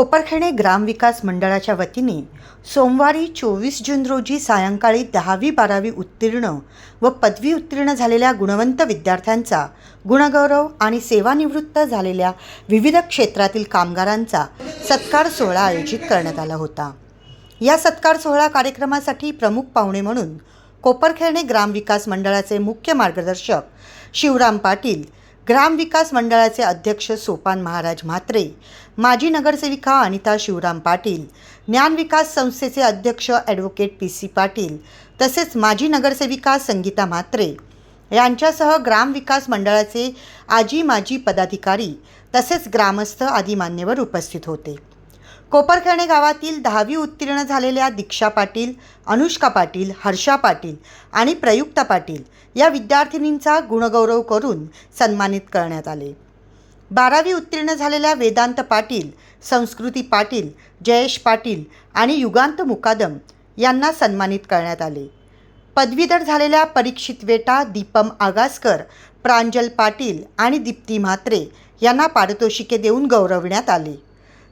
कोपरखेणे ग्रामविकास मंडळाच्या वतीने सोमवारी चोवीस जून रोजी सायंकाळी दहावी बारावी उत्तीर्ण व पदवी उत्तीर्ण झालेल्या गुणवंत विद्यार्थ्यांचा गुणगौरव आणि सेवानिवृत्त झालेल्या विविध क्षेत्रातील कामगारांचा सत्कार सोहळा आयोजित करण्यात आला होता. या सत्कार सोहळा कार्यक्रमासाठी प्रमुख पाहुणे म्हणून कोपरखेळणे ग्रामविकास मंडळाचे मुख्य मार्गदर्शक शिवराम पाटील ग्रामविकास मंडळाचे अध्यक्ष सोपान महाराज म्हात्रे माजी नगरसेविका अनिता शिवराम पाटील ज्ञानविकास संस्थेचे अध्यक्ष ॲडव्होकेट पी सी पाटील तसेच माजी नगरसेविका संगीता म्हात्रे. यांच्यासह ग्रामविकास मंडळाचे आजी माजी पदाधिकारी तसेच ग्रामस्थ आदी मान्यवर उपस्थित होते. कोपरखेणे गावातील दहावी उत्तीर्ण झालेल्या दीक्षा पाटील अनुष्का पाटील हर्षा पाटील आणि प्रयुक्ता पाटील या विद्यार्थिनींचा गुणगौरव करून सन्मानित करण्यात आले. बारावी उत्तीर्ण झालेल्या वेदांत पाटील संस्कृती पाटील जयेश पाटील आणि युगांत मुकादम यांना सन्मानित करण्यात आले. पदवीधर झालेल्या परीक्षित वेटा दीपम आगासकर प्रांजल पाटील आणि दीप्ती म्हात्रे यांना पारितोषिके देऊन गौरविण्यात आले.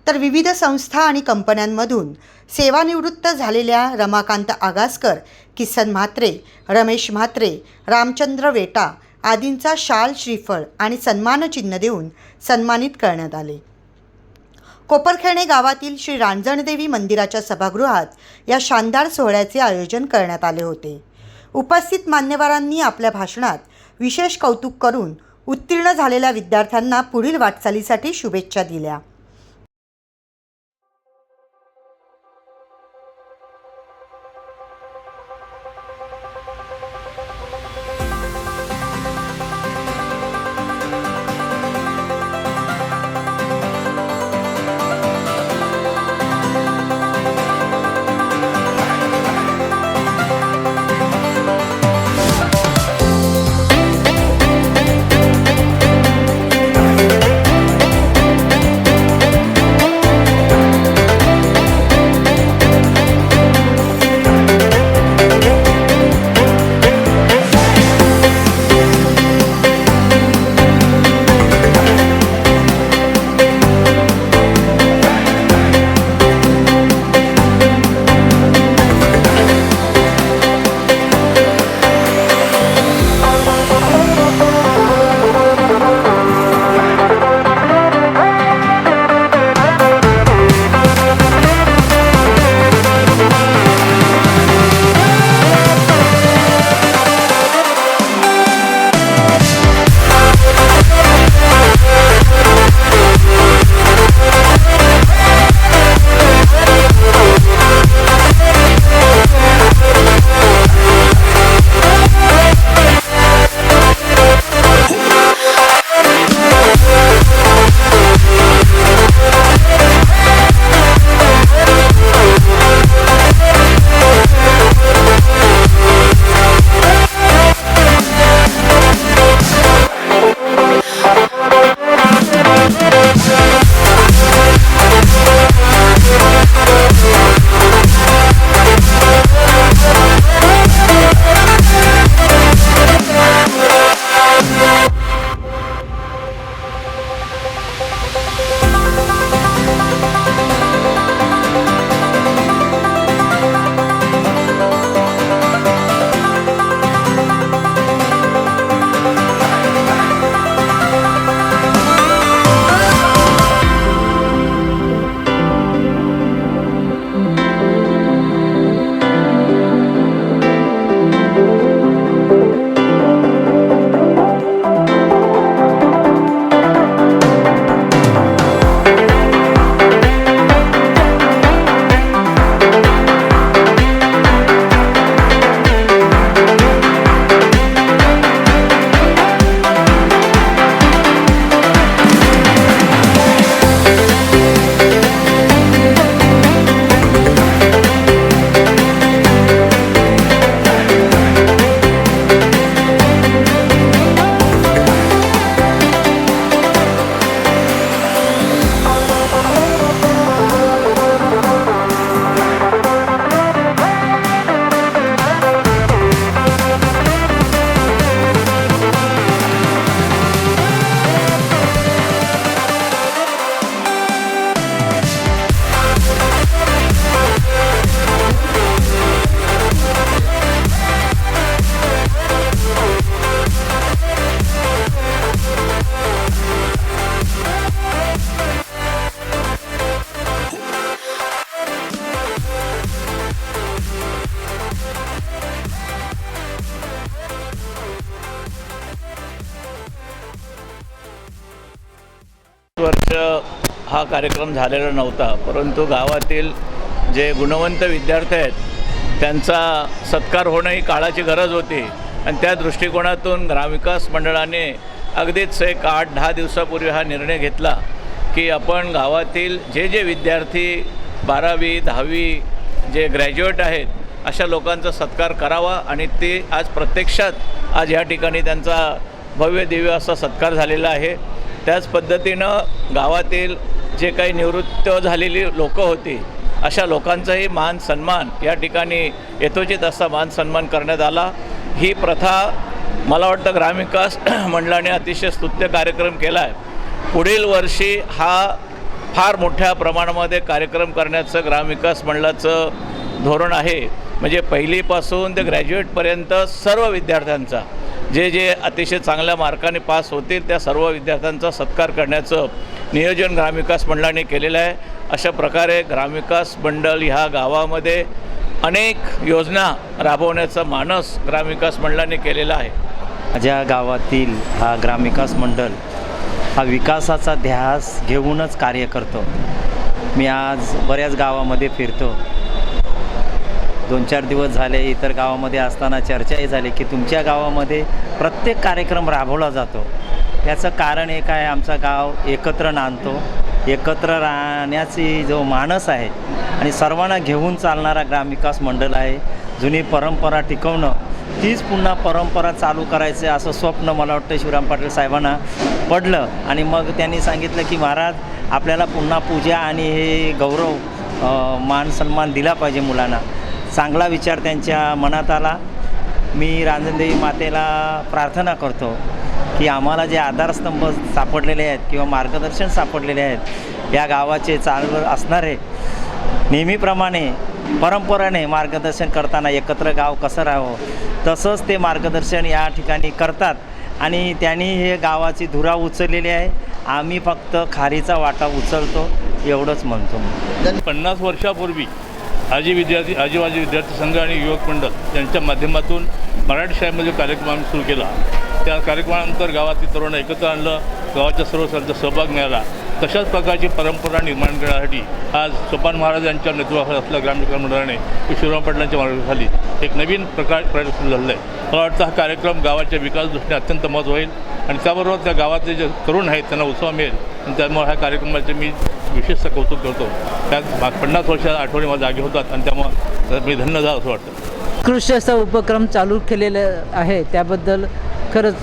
तर विविध संस्था आणि कंपन्यांमधून सेवानिवृत्त झालेल्या रमाकांत आगासकर किसन म्हात्रे रमेश म्हात्रे रामचंद्र वेटा आदींचा शाल श्रीफळ आणि सन्मानचिन्ह देऊन सन्मानित करण्यात आले. कोपरखेणे गावातील श्री रांजणदेवी मंदिराच्या सभागृहात या शानदार सोहळ्याचे आयोजन करण्यात आले होते. उपस्थित मान्यवरांनी आपल्या भाषणात विशेष कौतुक करून उत्तीर्ण झालेल्या विद्यार्थ्यांना पुढील वाटचालीसाठी शुभेच्छा दिल्या. कार्यक्रम झालेला नव्हता परंतु गावातील जे गुणवंत विद्यार्थी आहेत त्यांचा सत्कार होणं ही काळाची गरज होती. आणि त्या दृष्टिकोनातून ग्रामविकास मंडळाने अगदीच एक आठ दहा दिवसापूर्वी हा निर्णय घेतला की आपण गावातील जे जे विद्यार्थी बारावी दहावी जे ग्रॅज्युएट आहेत अशा लोकांचा सत्कार करावा आणि ते आज प्रत्यक्षात आज या ठिकाणी त्यांचा भव्य दिव्य असा सत्कार झालेला आहे. त्याच पद्धतीनं गावातील जे काही निवृत्त झालेली लोकं होती अशा लोकांचाही मान सन्मान या ठिकाणी यथोचित असा मान सन्मान करण्यात आला. ही प्रथा मला वाटतं ग्रामविकास मंडळाने अतिशय स्तुत्य कार्यक्रम केला आहे पुढील वर्षी हा फार मोठ्या प्रमाणामध्ये कार्यक्रम करण्याचं ग्रामविकास मंडळाचं धोरण आहे. म्हणजे पहिलीपासून ते ग्रॅज्युएटपर्यंत सर्व विद्यार्थ्यांचा जे जे अतिशय चांगल्या मार्काने पास होतील त्या सर्व विद्यार्थ्यांचा सत्कार करण्याचं नियोजन ग्रामविकास मंडळाने केलेलं आहे. अशा प्रकारे ग्रामविकास मंडळ ह्या गावामध्ये अनेक योजना राबवण्याचा मानस ग्रामविकास मंडळाने केलेला आहे. माझ्या गावातील हा ग्रामविकास मंडळ हा विकासाचा ध्यास घेऊनच कार्य करतो. मी आज बऱ्याच गावामध्ये फिरतो. दोन चार दिवस झाले इतर गावामध्ये असताना चर्चाही झाली की तुमच्या गावामध्ये प्रत्येक कार्यक्रम राबवला जातो. याचं कारण एक आहे आमचा गाव एकत्र नांदतो. एकत्र राहण्याची जो मानस आहे आणि सर्वांना घेऊन चालणारा ग्रामविकास मंडळ आहे जुनी परंपरा टिकवणं तीच पुन्हा परंपरा चालू करायचं आहे असं स्वप्न मला वाटतं शिवराम पाटील साहेबांना पडलं. आणि मग त्यांनी सांगितलं की महाराज आपल्याला पुन्हा पूजा आणि हे गौरव मान सन्मान दिला पाहिजे मुलांना. चांगला विचार त्यांच्या मनात आला. मी रांजणदेवी मातेला प्रार्थना करतो की आम्हाला जे आधारस्तंभ सापडलेले आहेत किंवा मार्गदर्शन सापडलेले आहेत या गावाचे चालू असणारे नेहमीप्रमाणे परंपराने मार्गदर्शन करताना एकत्र गाव कसं राहावं तसंच ते मार्गदर्शन या ठिकाणी करतात आणि त्यांनी हे गावाची धुरा उचललेली आहे. आम्ही फक्त खारीचा वाटा उचलतो एवढंच म्हणतो पन्नास वर्षापूर्वी आजी विद्यार्थी आजीबाजी विद्यार्थी संघ आणि युवक मंडळ यांच्या माध्यमातून मराठी शाळेमध्ये कार्यक्रम आम्ही सुरू केला. त्या कार्यक्रमानंतर गावातील तरुण एकत्र आणलं गावाच्या सर्व सर्वांचा सहभाग मिळाला. तशाच प्रकारची परंपरा निर्माण करण्यासाठी आज सोपान महाराज यांच्या नेतृत्वाखाली असलेल्या ग्रामविकास मंडळाने शिवराम पाटलांच्या मार्गाखाली एक नवीन प्रकार प्रयत्न सुरू झालेला आहे. मला वाटतं हा कार्यक्रम गावाच्या विकास दृष्टीने अत्यंत महत्त्व होईल आणि त्याबरोबर त्या गावातले जे तरुण आहेत त्यांना उत्साह मिळेल. आणि त्यामुळे ह्या कार्यक्रमाचे मी विशेष कौतुक करतो. त्यात पन्नास वर्षाच्या आठवणी माझ्या जागे होतात आणि त्यामुळे मी धन्य झालं असं वाटतं. कृषी असा उपक्रम चालू केलेलं आहे. त्याबद्दल खरंच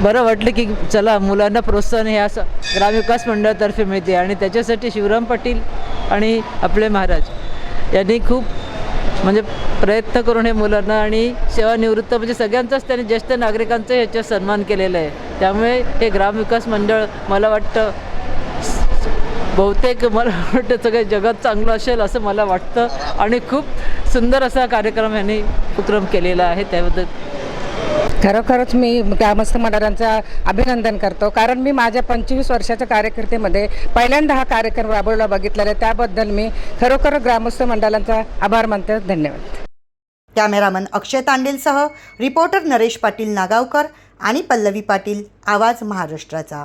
बरं वाटलं की चला मुलांना प्रोत्साहन हे असं ग्रामविकास मंडळातर्फे मिळते. आणि त्याच्यासाठी शिवराम पाटील आणि आपले महाराज यांनी खूप म्हणजे प्रयत्न करून हे मुलांना आणि सेवानिवृत्त म्हणजे सगळ्यांचाच त्यांनी ज्येष्ठ नागरिकांचं ह्याच्यात सन्मान केलेला आहे. त्यामुळे हे ग्रामविकास मंडळ मला वाटतं बहुतेक मला वाटतं सगळं जगात चांगलं असेल असं मला वाटतं. आणि खूप सुंदर असा कार्यक्रम यांनी उपक्रम केलेला आहे त्याबद्दल. खरोखरच मी ग्रामस्थ मंडळांचं अभिनंदन करतो. कारण मी माझ्या पंचवीस वर्षाच्या कार्यकर्तेमध्ये पहिल्यांदा हा कार्यक्रम राबवला बघितलेला आहे. त्याबद्दल मी खरोखर ग्रामस्थ मंडळांचा आभार मानते. धन्यवाद. कॅमेरामन अक्षय तांडेलसह रिपोर्टर नरेश पाटील नागावकर आणि पल्लवी पाटील आवाज महाराष्ट्राचा.